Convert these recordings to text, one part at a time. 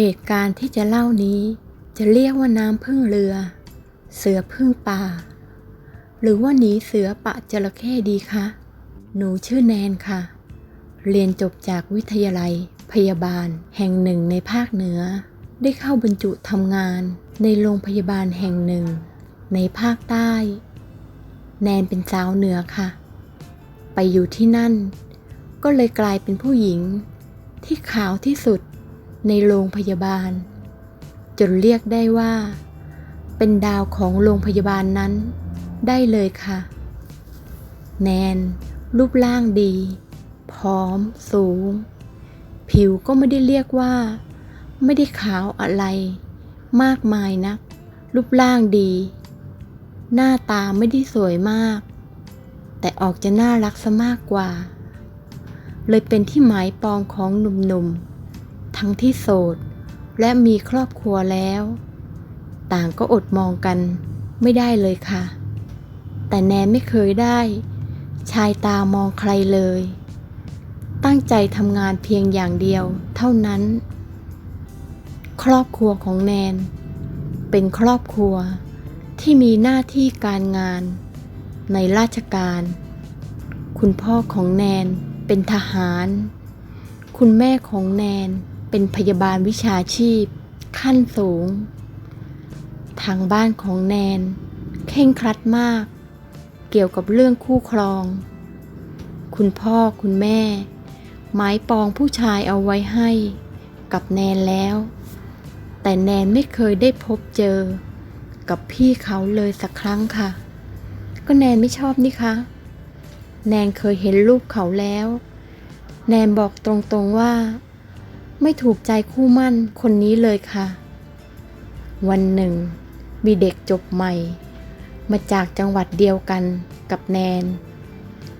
เหตุการณ์ที่จะเล่านี้จะเรียกว่าน้ำพึ่งเรือ เสือพึ่งป่า หรือว่าหนีเสือปะจระเข้ดีคะ หนูชื่อแนนค่ะ เรียนจบจากวิทยาลัย พยาบาลแห่งหนึ่งในภาคเหนือ ได้เข้าบรรจุทำงานในโรงพยาบาลแห่งหนึ่ง ในภาคใต้ แนนเป็นสาวเหนือค่ะ ไปอยู่ที่นั่น ก็เลยกลายเป็นผู้หญิงที่ขาวที่สุด ในโรงพยาบาล จนเรียกได้ว่า เป็นดาวของโรงพยาบาลนั้น ได้เลยค่ะ แนน รูปร่างดี ผอม สูง ผิวก็ไม่ได้เรียกว่า ไม่ได้ขาวอะไร มากมายนัก รูปร่างดี หน้าตาไม่ได้สวยมาก แต่ออกจะน่ารักซะมากกว่า เลยเป็นที่หมายปองของหนุ่มๆ ทั้งที่โสด และมีครอบครัวแล้ว ต่างก็อดมองกันไม่ได้เลยค่ะ แต่แนนไม่เคยได้ ชายตามองใครเลย ตั้งใจทำงานเพียงอย่างเดียวเท่านั้น ครอบครัวของแนน เป็นครอบครัวที่มีหน้าที่การงาน ในราชการ คุณพ่อของแนนเป็นทหาร คุณแม่ของแนน เป็นพยาบาลวิชาชีพ ขั้นสูง ทางบ้านของแนนเข่งครัดมาก เกี่ยวกับเรื่องคู่ครอง คุณพ่อคุณแม่ หมายปองผู้ชายเอาไว้ให้กับแนนแล้ว แต่แนนไม่เคยได้พบเจอ กับพี่เขาเลยสักครั้งค่ะ ก็แนนไม่ชอบนี่คะ แนนเคยเห็นรูปเขาแล้ว แนนบอกตรงๆว่า ไม่ถูกใจคู่มั่นคนนี้เลยค่ะ วันหนึ่ง มีเด็กจบใหม่ มาจากจังหวัดเดียวกันกับแนน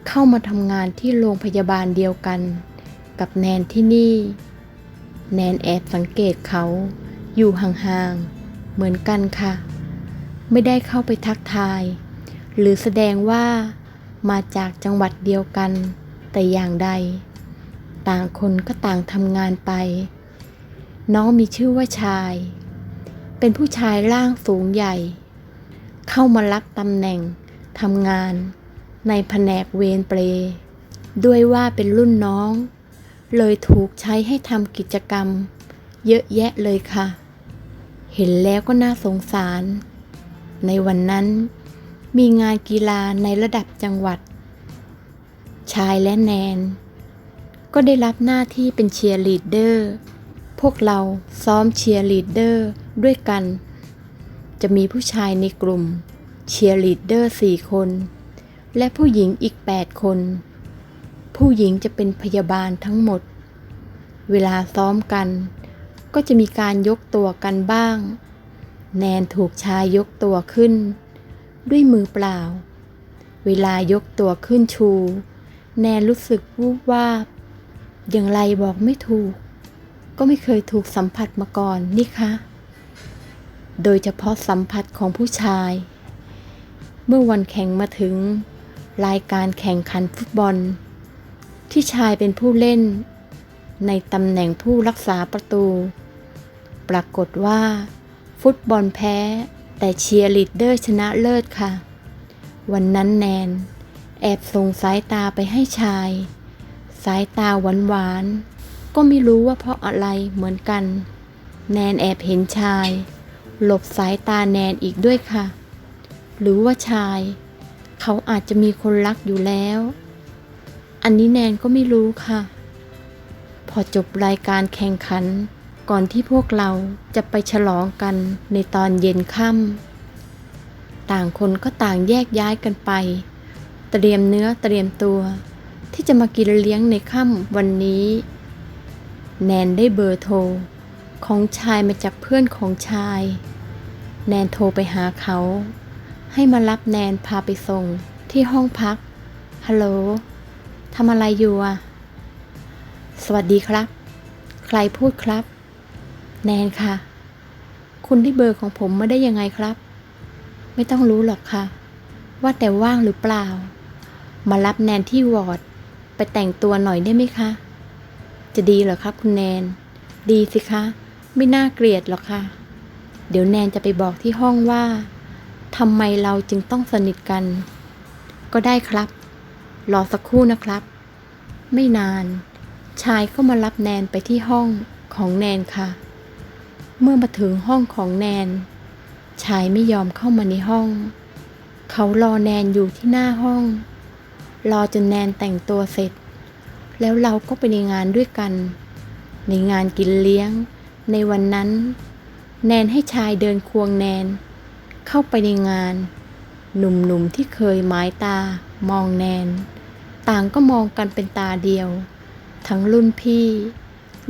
เข้ามาทำงานที่โรงพยาบาลเดียวกัน กับแนนที่นี่ แนนแอบสังเกตเขาอยู่ห่างๆ เหมือนกันค่ะ ไม่ได้เข้าไปทักทาย หรือแสดงว่ามาจากจังหวัดเดียวกันแต่อย่างใด ต่างคนก็ต่างทำงานไป น้องมีชื่อว่าชาย เป็นผู้ชายร่างสูงใหญ่ เข้ามารับตำแหน่งทำงาน ในแผนกเวรเปร ด้วยว่าเป็นรุ่นน้อง เลยถูกใช้ให้ทำกิจกรรม เยอะแยะเลยค่ะ เห็นแล้วก็น่าสงสาร ในวันนั้นมีงานกีฬาในระดับจังหวัด ชายและแนน ก็ได้รับหน้าที่เป็นเชียร์ลีดเดอร์ พวกเราซ้อมเชียร์ลีดเดอร์ด้วยกัน จะมีผู้ชายในกลุ่มเชียร์ลีดเดอร์สี่คน และผู้หญิงอีก 8 คน ผู้หญิงจะเป็นพยาบาลทั้งหมด เวลาซ้อมกัน ก็จะมีการยกตัวกันบ้าง แนนถูกชายยกตัวขึ้น ด้วยมือเปล่า เวลายกตัวขึ้นชู แนนรู้สึกวูบวาบ อย่างไรบอกไม่ถูก ก็ไม่เคยถูกสัมผัสมาก่อนนี่คะ โดยเฉพาะสัมผัสของผู้ชาย เมื่อวันแข่งมาถึง รายการแข่งขันฟุตบอล ที่ชายเป็นผู้เล่น ในตำแหน่งผู้รักษาประตู ปรากฏว่า ฟุตบอลแพ้ แต่เชียร์ลีดเดอร์ชนะเลิศค่ะ วันนั้นแนน แอบส่งสายตาไปให้ชาย สายตาหวานๆ ก็ไม่รู้ว่าเพราะอะไรเหมือนกัน แนนแอบเห็นชาย หลบสายตาแนนอีกด้วยค่ะ หรือว่าชาย เขาอาจจะมีคนรักอยู่แล้ว อันนี้แนนก็ไม่รู้ค่ะ พอจบรายการแข่งขัน ก่อนที่พวกเราจะไปฉลองกันในตอนเย็นค่ำต่างคนก็ต่างแยกย้ายกันไป เตรียมเนื้อเตรียมตัว ที่จะมากินเลี้ยงในค่ำวันนี้ แนนได้เบอร์โทร ของชายมาจากเพื่อนของชาย แนนโทรไปหาเขา ให้มารับแนนพาไปส่งที่ห้องพักฮัลโหลทำอะไรอยู่อะ สวัสดีครับ ใครพูดครับ แนนค่ะ คุณได้เบอร์ของผมมาได้ยังไงครับ ไม่ต้องรู้หรอกค่ะ ว่าแต่ว่างหรือเปล่า มารับแนนที่วอร์ด ไปแต่งตัวหน่อยได้ไหมคะ จะดีเหรอครับคุณแนน ดีสิคะ ไม่น่าเกลียดหรอกค่ะ เดี๋ยวแนนจะไปบอกที่ห้องว่าทำไมเราจึงต้องสนิทกัน ก็ได้ครับ รอสักครู่นะครับ ไม่นาน ชายก็มารับแนนไปที่ห้องของแนนค่ะ เมื่อมาถึงห้องของแนน ชายไม่ยอมเข้ามาในห้อง เขารอแนนอยู่ที่หน้าห้อง รอจนแนนแต่งตัวเสร็จ แล้วเราก็ไปในงานด้วยกัน ในงานกินเลี้ยง ในวันนั้น แนนให้ชายเดินควงแนน เข้าไปในงาน หนุ่มๆที่เคยหมายตามองแนน ต่างก็มองกันเป็นตาเดียว ทั้งรุ่นพี่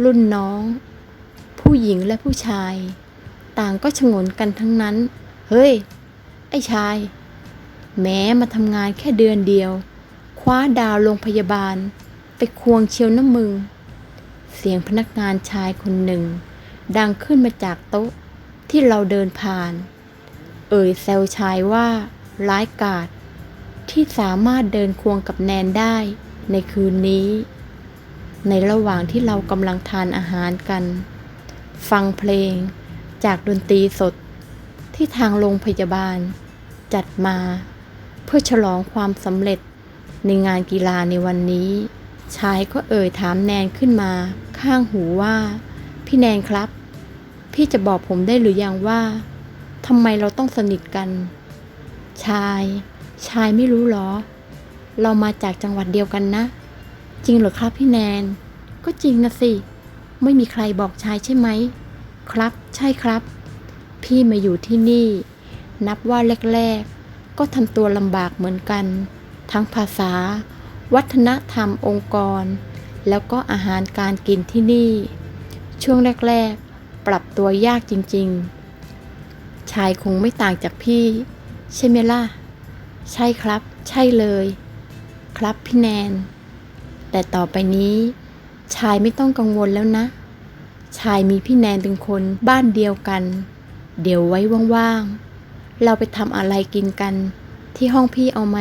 รุ่นน้อง ผู้หญิงและผู้ชาย ต่างก็ชงนกันทั้งนั้น เฮ้ย ไอ้ชาย แม้มาทำงานแค่เดือนเดียว ว้าดาวโรงพยาบาล ไปควงเชียวน้ำมึงเสียงพนักงานชายคนหนึ่ง ดังขึ้นมาจากโต๊ะที่เราเดินผ่าน เอ่ยแซวชายว่าร้ายกาจที่สามารถเดินควงกับแนนได้ในคืนนี้ ในระหว่างที่เรากำลังทานอาหารกัน ฟังเพลงจากดนตรีสด ที่ทางโรงพยาบาล จัดมา เพื่อฉลองความสำเร็จ ในงานกีฬาในวันนี้ ชายก็เอ่ยถามแนนขึ้นมา ข้างหูว่า พี่แนนครับ พี่จะบอกผมได้หรือยังว่าทำไมเราต้องสนิทกัน ชาย ชายไม่รู้หรอ เรามาจากจังหวัดเดียวกันนะ จริงเหรอครับพี่แนน ก็จริงนะสิ ไม่มีใครบอกชายใช่ไหม ครับ ใช่ครับ พี่มาอยู่ที่นี่ นับว่าแรก ๆ ก็ทำตัวลำบากเหมือนกัน ทั้งภาษา วัฒนธรรมองค์กร แล้วก็อาหารการกินที่นี่ ช่วงแรก ๆ ปรับตัวยากจริง ๆ ชายคงไม่ต่างจากพี่ ใช่ไหมล่ะ ใช่ครับ ใช่เลย ครับพี่แนน แต่ต่อไปนี้ ชายไม่ต้องกังวลแล้วนะ ชายมีพี่แนนเป็นคนบ้านเดียวกัน เดี๋ยวไว้ว่างๆเราไปทำอะไรกินกันที่ห้องพี่เอาไหม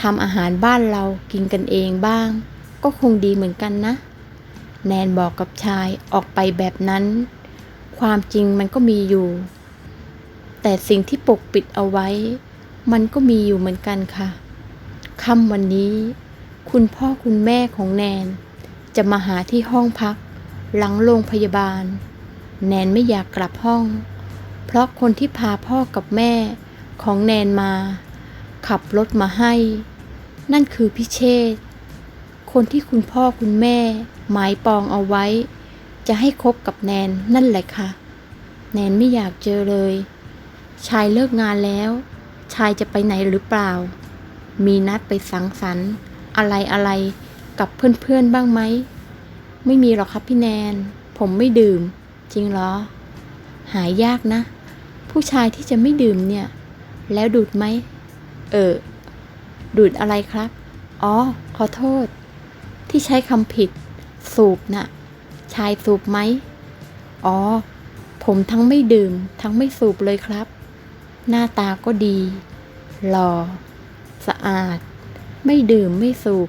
ทำอาหารบ้านเรากินกันเองบ้าง ก็คงดีเหมือนกันนะ แนนบอกกับชายออกไปแบบนั้น ความจริงมันก็มีอยู่ แต่สิ่งที่ปกปิดเอาไว้ มันก็มีอยู่เหมือนกันค่ะค่ำวันนี้ คุณพ่อคุณแม่ของแนน จะมาหาที่ห้องพัก หลังโรงพยาบาล แนนไม่อยากกลับห้อง เพราะคนที่พาพ่อกับแม่ของแนนมา ขับรถมาให้ นั่นคือพิเชษ คนที่คุณพ่อคุณแม่ หมายปองเอาไว้ จะให้คบกับแนนนั่นแหละค่ะ แนนไม่อยากเจอเลย ชายเลิกงานแล้ว ชายจะไปไหนหรือเปล่า มีนัดไปสังสรรค์ อะไรอะไรกับเพื่อนๆบ้างไหม ไม่มีหรอกครับพี่แนน ผมไม่ดื่ม จริงเหรอ หายยากนะ ผู้ชายที่จะไม่ดื่มเนี่ย แล้วดูดไหม เออ ดูดอะไรครับ อ๋อ ขอโทษ ที่ใช้คำผิด สูบน่ะ ชายสูบไหม อ๋อ ผมทั้งไม่ดื่ม ทั้งไม่สูบเลยครับ หน้าตาก็ดี หล่อ สะอาด ไม่ดื่มไม่สูบ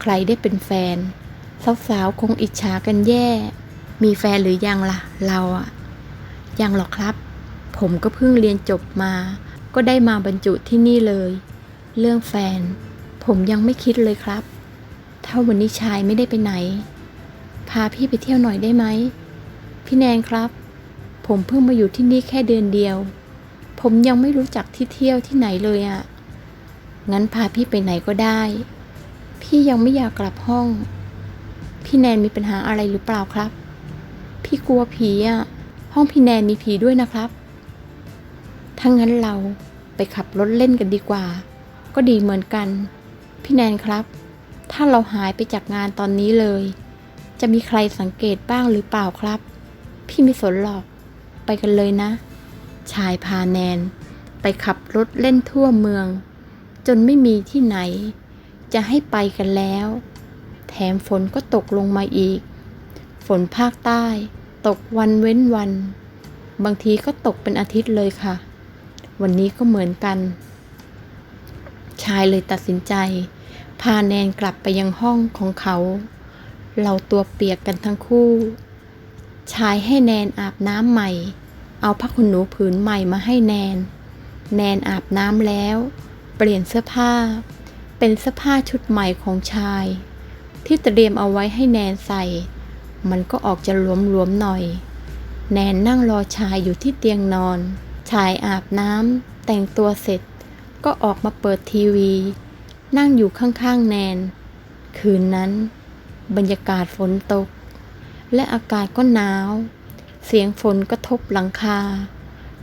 ใครได้เป็นแฟน สาวๆ คงอิจฉากันแย่ มีแฟนหรือยังล่ะ เราอะยังหรอกครับ ผมก็เพิ่งเรียนจบมา ก็ได้มาบรรจุที่นี่เลย เรื่องแฟน ผมยังไม่คิดเลยครับ ถ้าวันนี้ชายไม่ได้ไปไหน พาพี่ไปเที่ยวหน่อยได้ไหม พี่แนนครับ ผมเพิ่งมาอยู่ที่นี่แค่เดือนเดียว ผมยังไม่รู้จักที่เที่ยวที่ไหนเลยอะ่ะ งั้นพาพี่ไปไหนก็ได้ พี่ยังไม่อยากกลับห้อง พี่แนนมีปัญหาอะไรหรือเปล่าครับ พี่กลัวผีอะ่ะ ห้องพี่แนนมีผีด้วยนะครับ ถ้างั้นเราไปขับรถเล่นกันดีกว่า ก็ดีเหมือนกัน พี่แนนครับ ถ้าเราหายไปจากงานตอนนี้เลย จะมีใครสังเกตบ้างหรือเปล่าครับ พี่ไม่สนหรอก ไปกันเลยนะ ชายพาแนน ไปขับรถเล่นทั่วเมือง จนไม่มีที่ไหน จะให้ไปกันแล้ว แถมฝนก็ตกลงมาอีก ฝนภาคใต้ ตกวันเว้นวัน บางทีก็ตกเป็นอาทิตย์เลยค่ะ วันนี้ก็เหมือนกัน ชายเลยตัดสินใจ พาแนนกลับไปยังห้องของเขา เราตัวเปียกกันทั้งคู่ ชายให้แนนอาบน้ำใหม่ เอาผ้าขนหนูผืนใหม่มาให้แนน แนนอาบน้ำแล้ว เปลี่ยนเสื้อผ้า เป็นเสื้อผ้าชุดใหม่ของชาย ที่เตรียมเอาไว้ให้แนนใส่ มันก็ออกจะหลวมๆหน่อย แนนนั่งรอชายอยู่ที่เตียงนอน ชายอาบน้ำแต่งตัวเสร็จ ก็ออกมาเปิดทีวี นั่งอยู่ข้างๆแนน คืนนั้น บรรยากาศฝนตก และอากาศก็หนาว เสียงฝนกระทบหลังคา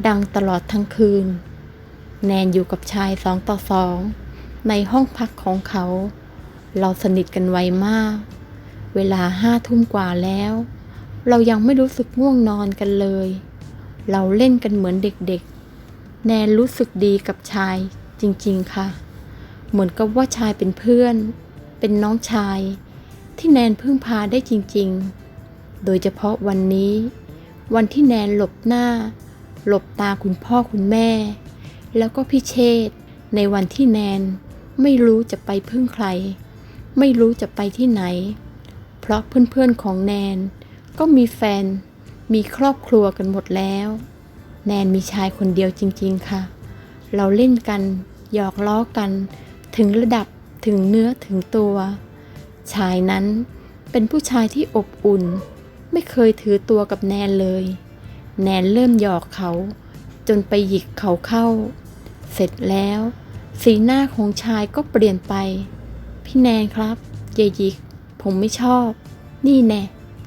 ดังตลอดทั้งคืน แนนอยู่กับชายสองต่อสองในห้องพักของเขา เราสนิทกันไวมาก เวลาห้าทุ่มกว่าแล้ว เรายังไม่รู้สึกง่วงนอนกันเลย เราเล่นกันเหมือนเด็กๆ แนนรู้สึกดีกับชายจริงๆค่ะ เหมือนกับว่าชายเป็นเพื่อน เป็นน้องชาย ที่แนนพึ่งพาได้จริงๆ โดยเฉพาะวันนี้ วันที่แนนหลบหน้า หลบตาคุณพ่อคุณแม่ แล้วก็พี่เชษในวันที่แนนไม่รู้จะไปพึ่งใคร ไม่รู้จะไปที่ไหน เพราะเพื่อนๆของแนนก็มีแฟน มีครอบครัวกันหมดแล้ว แนนมีชายคนเดียวจริง ๆ ค่ะ เราเล่นกัน หยอกล้อกัน ถึงระดับถึงเนื้อถึงตัว ชายนั้นเป็นผู้ชายที่อบอุ่น ไม่เคยถือตัวกับแนนเลย แนนเริ่มหยอกเขา จนไปหยิกเขาเข้า เสร็จแล้ว สีหน้าของชายก็เปลี่ยนไป พี่แนนครับอย่าหยิก ผมไม่ชอบ นี่แน่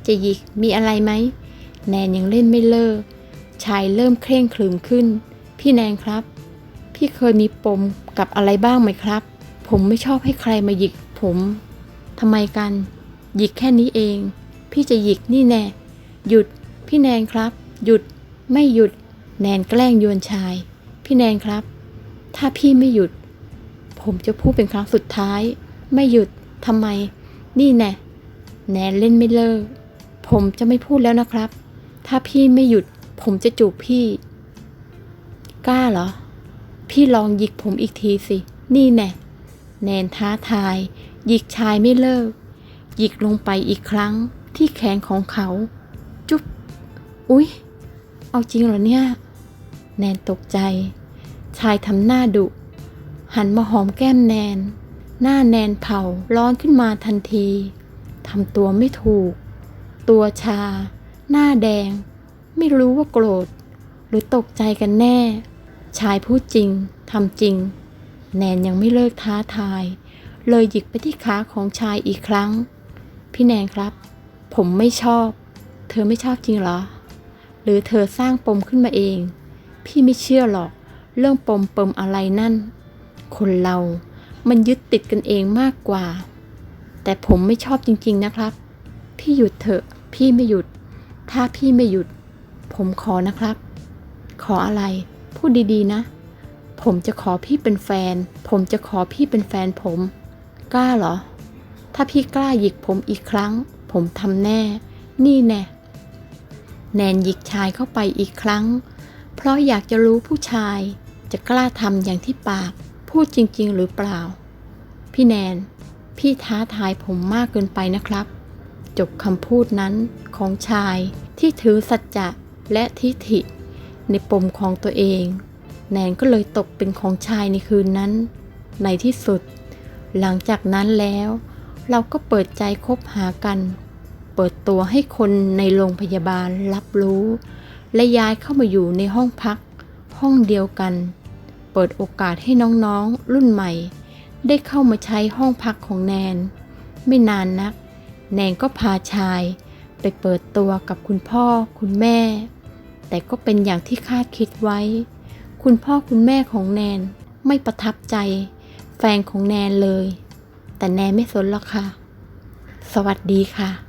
จะหยิกมีอะไรไหม แนนยังเล่นไม่เลิก ชายเริ่มเคร่งขรึมขึ้น พี่แนนครับ พี่เคยมีปมกับอะไรบ้างไหมครับ ผมไม่ชอบให้ใครมาหยิกผมทำไมกัน หยิกแค่นี้เอง พี่จะหยิกนี่แน่ หยุด พี่แนนครับ หยุด ไม่หยุด แนนแกล้งโยนชาย พี่แนนครับ ถ้าพี่ไม่หยุด ผมจะพูดเป็นครั้งสุดท้าย ไม่หยุดทำไม นี่แน่ แนนเล่นไม่เลิก ผมจะไม่พูดแล้วนะครับ ถ้าพี่ไม่หยุด ผมจะจูบพี่ กล้าเหรอ พี่ลองหยิกผมอีกทีสิ นี่แน่แนนท้าทาย หยิกชายไม่เลิก หยิกลงไปอีกครั้งที่แขนของเขา จุ๊บ อุ๊ย เอาจริงเหรอเนี่ย แนนตกใจ ชายทำหน้าดุ หันมาหอมแก้มแนน หน้าแนนเผาร้อนขึ้นมาทันทีทำตัวไม่ถูก ตัวชา หน้าแดง ไม่รู้ว่าโกรธ หรือตกใจกันแน่ ชายพูดจริงทำจริง แนนยังไม่เลิกท้าทาย เลยหยิกไปที่ขาของชายอีกครั้ง พี่แนนครับ ผมไม่ชอบ เธอไม่ชอบจริงเหรอ หรือเธอสร้างปมขึ้นมาเอง พี่ไม่เชื่อหรอก เรื่องปมเปิมอะไรนั่น คนเรา มันยึดติดกันเองมากกว่า แต่ผมไม่ชอบจริง ๆนะครับ พี่หยุดเถอะ พี่ไม่หยุด ถ้าพี่ไม่หยุด ผมขอนะครับ ขออะไร พูดดีๆนะ ผมจะขอพี่เป็นแฟน ผมจะขอพี่เป็นแฟนผม กล้าเหรอ ถ้าพี่กล้าหยิกผมอีกครั้ง ผมทำแน่ นี่แน่ แนนหยิกชายเข้าไปอีกครั้ง เพราะอยากจะรู้ผู้ชาย จะกล้าทำอย่างที่ปาก พูดจริง ๆ หรือเปล่า พี่แนน พี่ท้าทายผมมากเกินไปนะครับ จบคำพูดนั้นของชายที่ถือสัจจะและทิฐิ ในปมของตัวเอง แนนก็เลยตกเป็นของชายในคืนนั้น ในที่สุด หลังจากนั้นแล้ว เราก็เปิดใจคบหากัน เปิดตัวให้คนในโรงพยาบาลรับรู้ และย้ายเข้ามาอยู่ในห้องพัก ห้องเดียวกัน เปิดโอกาสให้น้องๆ รุ่นใหม่ ได้เข้ามาใช้ห้องพักของแนน ไม่นานนัก แนงก็พาชาย ไปเปิดตัวกับคุณพ่อคุณแม่ แต่ก็เป็นอย่างที่คาดคิดไว้ คุณพ่อคุณแม่ของแนนไม่ประทับใจ แฟนของแนนเลย แต่แนนไม่สนหรอกค่ะ สวัสดีค่ะ